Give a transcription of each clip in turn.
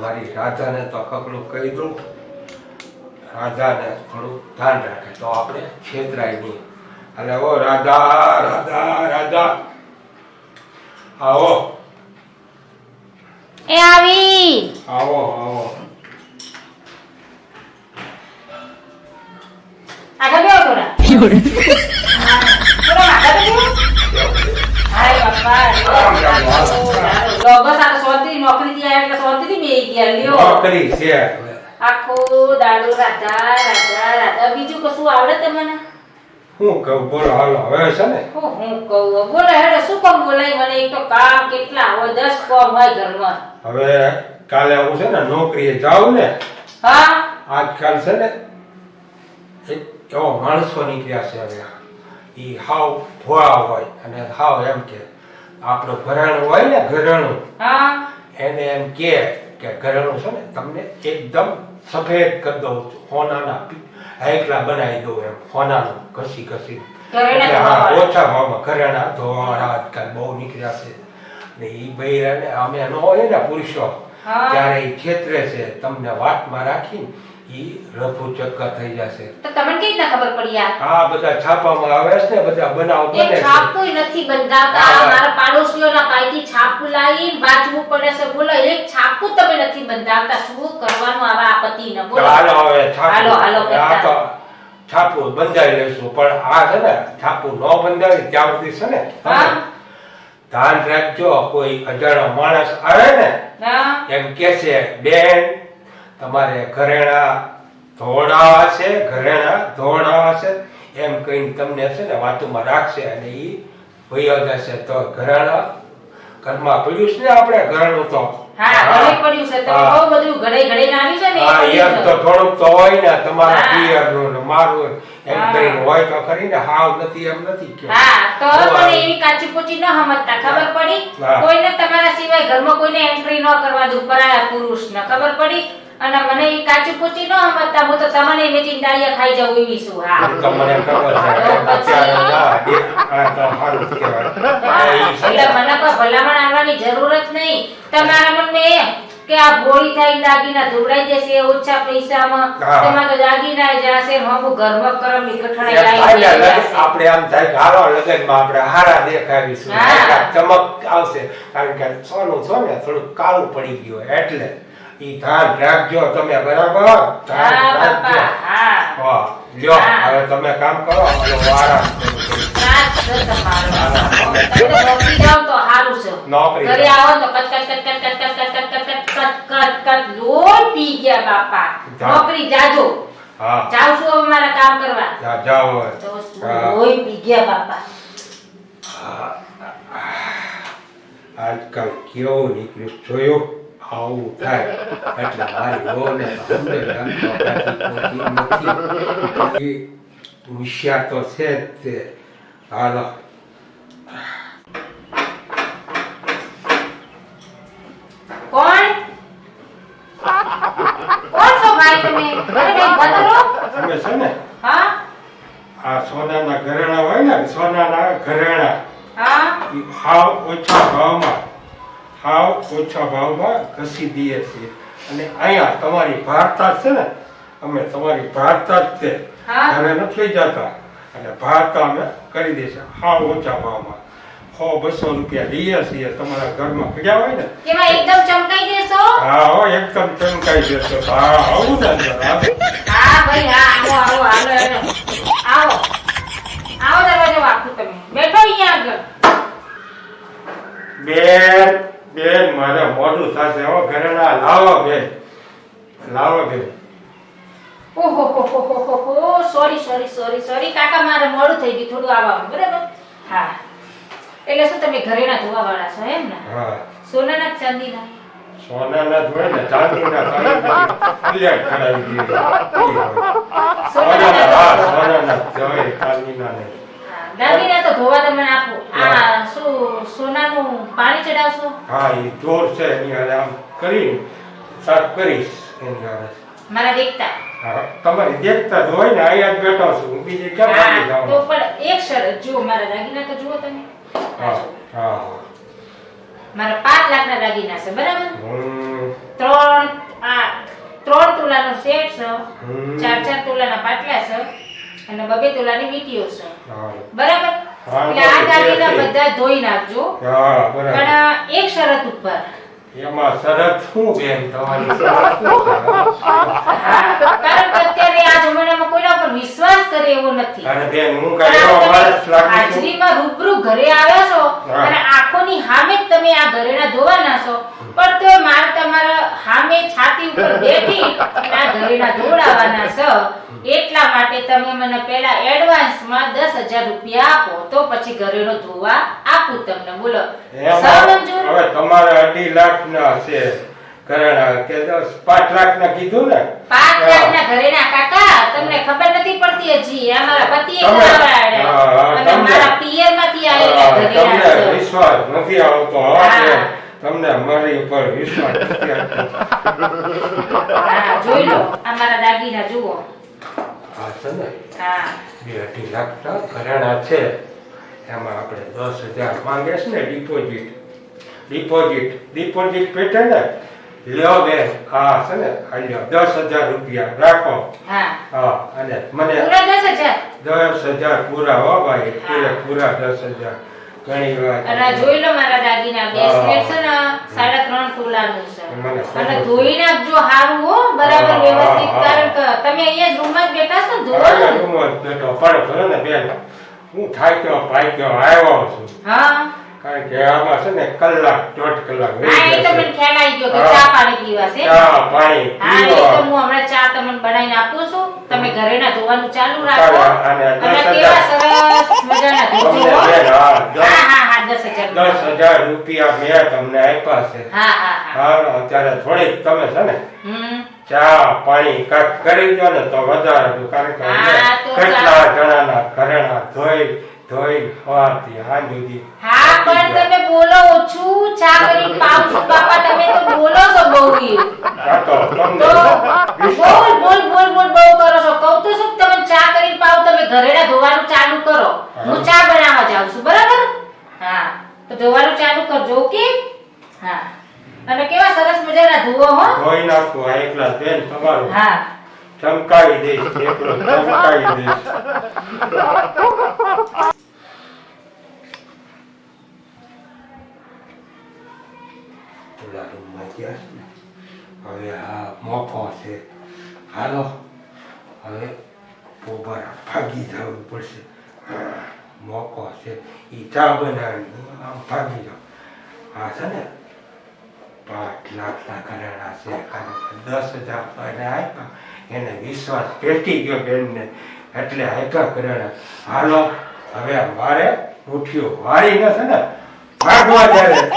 મારી રાજાને તો કકડું કહી દઉં રાજાને થોડું ધ્યાન રાખે તો આપણે છેતરાય નહીં અને ઓ રાધા રાધા રાધા આવો એ આવી. આવો આવો આગળ બેહો થોડા. નોકરી છે. આખો દાડો રાધા રાધા રાધા. બીજું કશું આવડે તમને? હું કહું બોલો હાલો. હવે છે ને? હું હું કહું. બોલે હેડે શું કામ બોલાય મને? એક તો કામ કેટલા હોય દસ કામ હોય ઘરમાં. હવે કાલે હું છે ને નોકરીએ જાઉં ને. હા? આજકાલ છે ને એક એવો માણસો નીકળ્યા છે હવે. એ હાવ ભોળા હોય અને હાવ એમ કે આપણું ઘરેણું હોય ને ઘરેણું હા. એને એમ કે કે ઘરેણું છે ને તમને એકદમ સફેદ કરી દઉં સોનાના પી- એકલા બનાવી દઉં એમ હોનાનું ઘસી ઘસી હા, ઓછા હોમાં ઘરેણા ધોવાવાળા આજકાલ બહુ નીકળ્યા છે. ને એ ભાઈ અમે ન હોય ને પુરુષો ત્યારે એ છેતરે છે તમને વાતમાં રાખીને એ રફુ ચક્કર થઈ જશે. તો તમને કેવી રીતના ખબર પડી આ? આ બધા છાપામાં આવે છે ને બધા બનાવ બને એક નથી બંધાતા. હા. મારા પાડોશીઓના પાસેથી છાપું લાવીને વાંચવું પડે છે. બોલો એક છાપું તમે નથી બંધાવતા શું કરવાનું આવા આપત્તિને? તો બોલો હાલો હવે હાલો, હાલો કરતા. તો બંધાઈ લેશું પણ આ છે ને છાપુ ન બંધાવી ત્યાં સુધી છે ને હા. ધ્યાન રાખજો કોઈ અજાણો માણસ આવે ને એમ કે છે બેન તમારે ઘરેણા ધોળા હશે ઘરેણા ધોળા હશે એમ કહીને તમને છે ને વાતોમાં રાખશે અને એ ભયો જશે તો ઘરેણા ઘરમાં પડ્યું છે ને આપણે ઘરેણું તો? ખબર પડી? અને મને ઈ કાચી કુચી નો સમજતા હું તો તમને મેચી ડાળિયા ખાઈ જાઉં એવી છું હા. તમને ખબર છે એટલે મને કોઈ ભલામણ આવવાની જરૂર જ નહીં. તમારા મનમાં એમ કે આ ગોળી થાય દાગીના ધુબરાઈ જશે ઓછા પૈસામાં તેમાં તો દાગીના જશે હમુ ઘરમાં કરમ નીકળાઈ આપણે આમ થાય હારો લગનમાં આપણે હારા દેખાવીશું. ચમક આવશે. કારણ કે સોનું છે થોડું કાળું પડી ગયું એટલે ઈ ધ્યાન રાખજો તમે બરાબર ધ્યાન રાખજો હા લ્યો હવે તમે કામ કરો અને આરામ નોકરી જાજો જાવ છું મારા કામ કરવા જાઓ પી ગયા બાપા આજકાલ કેવું નીકળ્યું જોયો આવું થાય એટલે મારી કાંઈ પોતી નથી. હોશિયાર તો છે જ તે હાલો કોણ? કોણ છો ભાઈ તમે? અરે ભાઈ બદલો? તમે છે ને? હા? આ સોનાના ઘરેણા હોય ને સોનાના ઘરેણા હા? હાવ ઓછા ભાવમાં. હાવ ઓછા ભાવમાં ઘસી દઈએ છીએ. અને અહીંયા તમારી ભારતા છે ને અમે તમારી ભારતા જ છે. હા. ઘરે નથી જતા. અને ભારતા અમે કરી દઈશું. હાવ ઓછા ભાવમાં. સો બસો રૂપિયા લઈએ છીએ તમારા ઘરમાં. પડ્યા હોય ને? એકદમ ચમકાઈ દેશો હા હો એકદમ ચમકાઈ જશે. હા આવું ને અંદર, હા. હા ભાઈ હા આવો આવો હાલો હેડો આવો. આવો દરવાજો વાપરું તમે. બેઠો અહીંયા આગળ. બેન. બેન મારે મોઢું થશે હો ઘરેણા લાવો બેન. લાવો બેન. ઓહો હો હો હો હો હો સોરી સોરી સોરી સોરી કાકા મારે મોડું થઈ ગયું થોડું આવવાનું બરાબર? હા. એટલે શું તમે ઘરેણા ધોવા વાળા છો એમ ને? હા. સોનાના ચાંદીના? સોનાના હોય ને ચાંદીના કલ્યાણ કરાવી દીધું. સોનાના હા. સોનાના હોય ચાંદીના નહીં દાગીના તો ધોવા તમે આપો. આ શું સોનાનું પાણી ચડાવશો હા એ જોર છે એની હાલે આમ કરી સાફ કરીશ એની હાલે મારા દેખતા. તમારી દેખતા જ ને અહીંયા બેઠો છું. બીજે ક્યાં ભાગી જાઉં? તો પણ એક શરત જુઓ મારા દાગીના તો જુઓ તમે. હા હા મારા પાંચ લાખના દાગીના છે બરાબર? ત્રણ આ ત્રણ તોલાનો સેટ છે. ચાર ચાર તોલાના પાટલા છે. અને બબે તોલાની વીંટીઓ છે. બરાબર? એટલે આ દાગીના બધા ધોઈ નાખજો. પણ એક શરત ઉપર. એમાં શરત શું બેન તમારી? શરત શું? છે? હા, કારણ કે અત્યારે આ જમાનામાં કોઈના પર વિશ્વાસ કરે એવો નથી. અરે બેન હું પણ કઈ એવો આ માણસ તમે લાગુ છું. હાજરીમાં રૂબરૂ ઘરે આવ્યા છો અને આંખોની સામે તમે આ ઘરેણા ધોવાના છો. પણ તોય મારે તમારા સામે છાતી ઉપર બેઠી આ ઘરેણા ધોવડાવવાના છો. એટલા માટે તમે મને પહેલા એડવાન્સમાં દસ હજાર રૂપિયા આપો તો પછી ઘરેણો ધોવા આપું તમને. બોલો. સમંજૂર હવે તમારે અઢી લાખ ના છે. ઘરેણા કે પાંચ લાખ કીધું ને? પાંચ લાખના ઘરેણા. કાકા તમને ખબર નથી પડતી હજી. અમારા મારા પતિએ અને મારા પિયરમાંથી આવેલા તમને વિશ્વાસ નથી આવતો હો. તમને અમારી ઉપર વિશ્વાસ નથી આવતો. હા, જોઈ લો અમારા મારા દાગીના જુઓ. હા છે ને? હા. બે અઢી લાખ ઘરેણા છે. એમાં આપણે દસ હજાર માંગે છે ને ડિપોઝિટ. ડિપોઝિટ. ડિપોઝિટ પેટે ને લ્યો બેન હા છે ને આ લ્યો દસ હજાર રૂપિયા. રાખો. હા. હા અને મને દસ હજાર? પૂરા હો ભાઈ. પૂરે પૂરા દસ હજાર. ઘણી વાત અને જોઈ લો મારા દાગીના બે છે ને સાડા ત્રણ તોલાનું છે. અને ધોઈ નાખજો હારું હો બરાબર વ્યવસ્થિત કારણ કે તમે અહીંયા રૂમમાં જ બેઠા છો ને રૂમમાં બેઠો. પણ ભલે ને બેન હું થાક્યો પાક્યો આવ્યો છું. હા. કારણ કે આમાં છે ને કલાક દોઢ કલાક હા એ તો મને ખ્યાલ આવી ગયો કે ચા પાણી પીવા છે. ચા પાણી હા એ તો હું હમણાં ચા તમને બનાવીને આપું છું. તમે ઘરેના ધોવાનું ચાલુ રાખો. અને અને દસ કેવા હજાર સરસ મજાના ધોજો તમને હો. બેન હા હા હા હા દસ હજાર. દસ હજાર રૂપિયા મેં તમને આપ્યા છે. હા હા હા. હા અત્યારે થોડીક તમે છે ને હમ. ચા પાણી કાક કરી દો ને તો વધારે કારણ કે કેટલા જણાના ઘરેણા ધોઈ ધોઈ સાંજ સુધી હા પણ તમે બોલો ઓછું. ચા કરી છું બાપા તમે તો બોલો છો બહુ ઈ. તો તમને બોલ? બોલ બોલ બોલ બહુ કરો છો. કહું તો શું તમે ચા કરી પાવ તમે ઘરેડા ધોવાનું ચાલુ કરો. હું ચા બનાવવા જાઉં છું બરાબર? હા તો ધોવાનું ચાલુ કરજો ઓકે? હા. અને કેવા સરસ મજાના ધોવો હો. ધોઈ નાખો આ એકલા બેન તમારું. હા. ચમકાવી દઈશ એકલો ચમકાવી દઈશ. ઓલા રૂમમાં છે. હવે દસ હજાર એને આપ્યા. એને વિશ્વાસ પેટી ગયો બેનને. એટલે આપ્યા ઘરેણા. હાલો, હવે મારે ઉઠ્યો. વારી છે ને? ભાગવા જ્યારે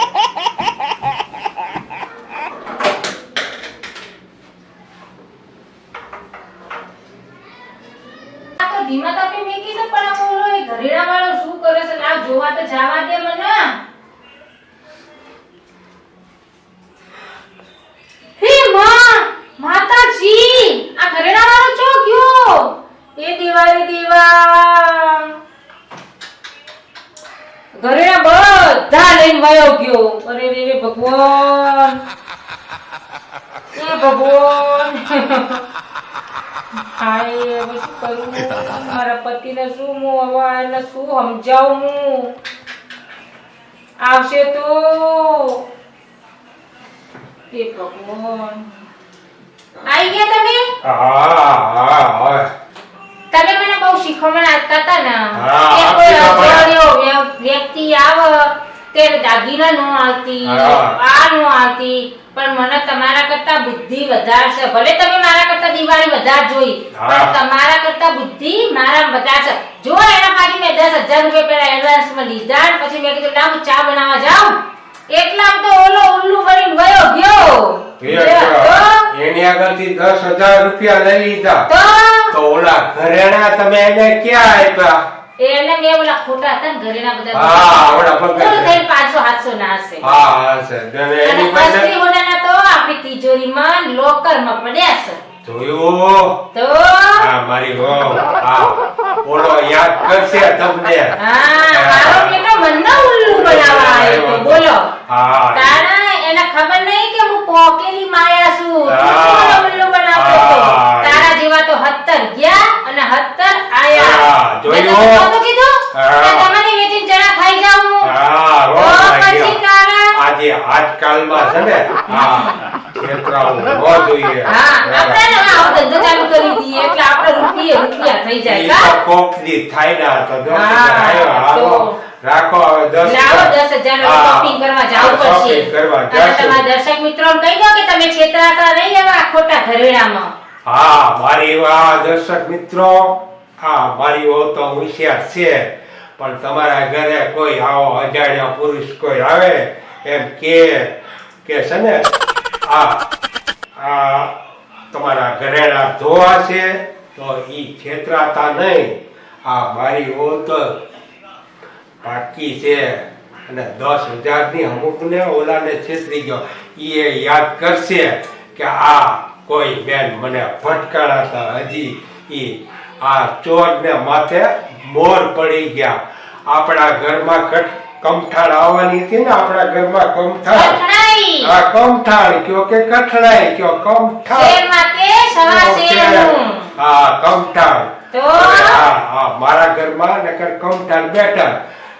ધીમા તાપે મેકી છે, પણ આ એ ઘરેડા વાળો શું કરે છે? લાવ જોવા તો જાવા દે મને. હે માં, માતાજી, આ ઘરેડા વાળો ચો ગયો? એ દિવાળી દીવા ઘરેડા બધા લઈને વયો ગયો. અરે રે ભગવાન. એ ભગવાન. હાય હવે શું કરું? મારા પતિને શું હું હવે એને શું સમજાવું હું? આવશે તો? એ ભગવાન. આવી ગયા તમે? તમે મને બહુ શીખવણ આપતા હતા ને. કે કોઈ. અજાણ્યો વ્યક્તિ આવે તે દાગીના નો આવતી આ નો આવતી. પણ મને તમારા કરતા બુદ્ધિ વધારે છે. ભલે તમે મારા કરતા દિવાળી વધારે જોઈ પણ તમારા કરતા બુદ્ધિ મારા વધારે છે. જો એના પાછી મેં દસ હજાર રૂપિયા પેલા એડવાન્સમાં લીધા પછી મેં કીધું લાવ ચા બનાવવા જાઉં. એટલા તો ઓલો ઉલ્લુ ભરીને ગયો. ગયો એની આગળથી દસ હજાર રૂપિયા લઈ લીધા. તો ઓલા ઘરેણા તમે એને ક્યાં આપ્યા? એને મે ઓલા ખોટા હતા ને ઘરેના બધા હા, ઓલા પકડે કુલ 500 700 ના હશે. હા હા છે. અને એની પાસે હોનાના તો આપણી તિજોરીમાં લોકરમાં પડ્યા છે. જોયો? તો? હા મારી હો. હા. ઓલો યાદ કરશે તમને. હા મારો બેટો મને ઉલ્લુ બનાવવા આવ્યો બોલો. હા. તારા એને ખબર નહીં કે હું પોકેલી માયા છું તું હા. શું મને ઉલ્લુ બનાવતો હતો? હા. તારા જેવા તો હત્તર ગયા અને હત્તર આયા હા, જોયું? મેં તને નહોતું કીધું હા. કે તમારી વેચીને ચણા ખાઈ જાઉં હું? હા તો રોજ લાગી પછી ગયો. તારા આજે આજકાલમાં છે ને? હા. છેતરાવું ન જોઈએ. હા આપણે ને આવો ધંધો ચાલુ કરી દઈએ એટલે આપણે રૂપિયે રૂપિયા થઈ જાય. કા? કોકની થાય ના તો જો આવ્યા. રાખો હવે 10 લાવો હજાર. દસ હજારનું કરવા જાવ પડશે. કરવા જાવ તમારા દર્શક મિત્રોને કહી દો કે તમે છેતરાતા નહીં એવા ખોટા ઘરેણામાં. હા મારી વા દર્શક મિત્રો હા મારી ઓ તો હોશિયાર છે. પણ તમારા ઘરે કોઈ આવો અજાણ્યા પુરુષ કોઈ આવે એમ કે કે છે ને, આ આ તમારા ઘરેણા ધોવા છે, તો ઈ છેતરાતા નહીં. આ મારી ઓત પાકી છે અને દસ હજારની અમુકને ઓલાને છેતરી ગયો. એ યાદ કરશે કે આ કોઈ બેન મને ફટકારા હતા હજી ઈ આ ચોરને માથે મોર પડી ગયા. આપણા ઘરમાં કટ કમઠાળ આવવાની હતી ને આપણા ઘરમાં કમઠાળ. આ કમઠાળ કયો કે કઠણાઈ કયો? કમઠાળ. હા કમઠાળ હા હા મારા ઘરમાં નકર કમઠાળ બેઠા.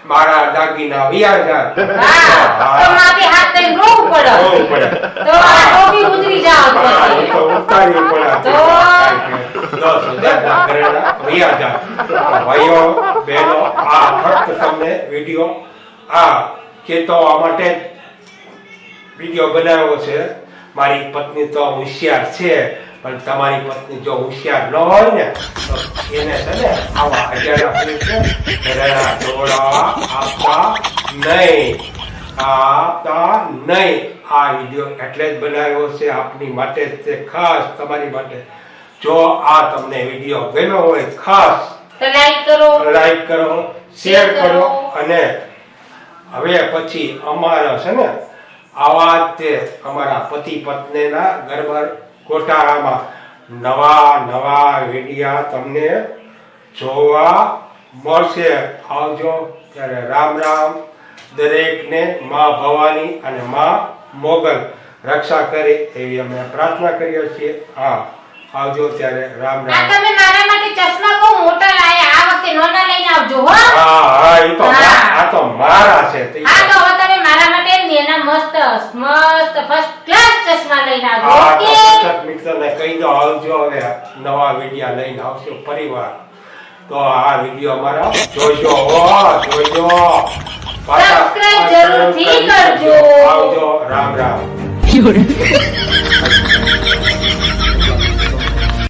મારા દાગીના વ્યાજા હા, હા, ભાઈઓ બહેનો આ ફક્ત તમને વીડિયો આ ચેતવવા માટે વીડિયો બનાવ્યો છે. મારી પત્ની તો હોશિયાર છે પણ તમારી પત્ની જો હોશિયાર ન હોય ને તો એને છે ને આવા અજાણ્યા પુરુષને રણા દોડા આપતા નહીં. આપતા નહીં. આ વીડિયો એટલે જ બનાવ્યો છે આપની માટે જ છે ખાસ તમારી માટે. જો આ તમને વીડિયો ગમ્યો હોય ખાસ લાઈક કરો. લાઈક કરો શેર કરો. અને હવે પછી અમારા છે ને, આવા તે અમારા પતિ પત્નીના ગરબા ગોટાળામાં નવા નવા વિડિયા તમને જોવા મળશે. આવજો ત્યારે રામ રામ, દરેકને મા ભવાની અને મા મોગલ રક્ષા કરે એવી અમે પ્રાર્થના કરીએ છીએ. હા, આવજો ત્યારે રામ રામ. તમે મારા માટે ચશ્મા બહુ મોટા લાયા. આ વખતે નાના લઈને આવજો હો હા હા એ તો હા. મા- આ મારા છે તે હા તો હવે તમે મારા માટે નેના મસ્ત મસ્ત ફર્સ્ટ ક્લાસ ચશ્મા લઈને આવજો ઓકે દર્શક મિત્રને કહી દો આવજો હવે નવા વિડિયા લઈને આવશો પરિવાર તો આ વિડિયો અમારા જોજો ઓ જોજો. સબસ્ક્રાઇબ જરૂરથી કરજો. આવજો. રામ રામ.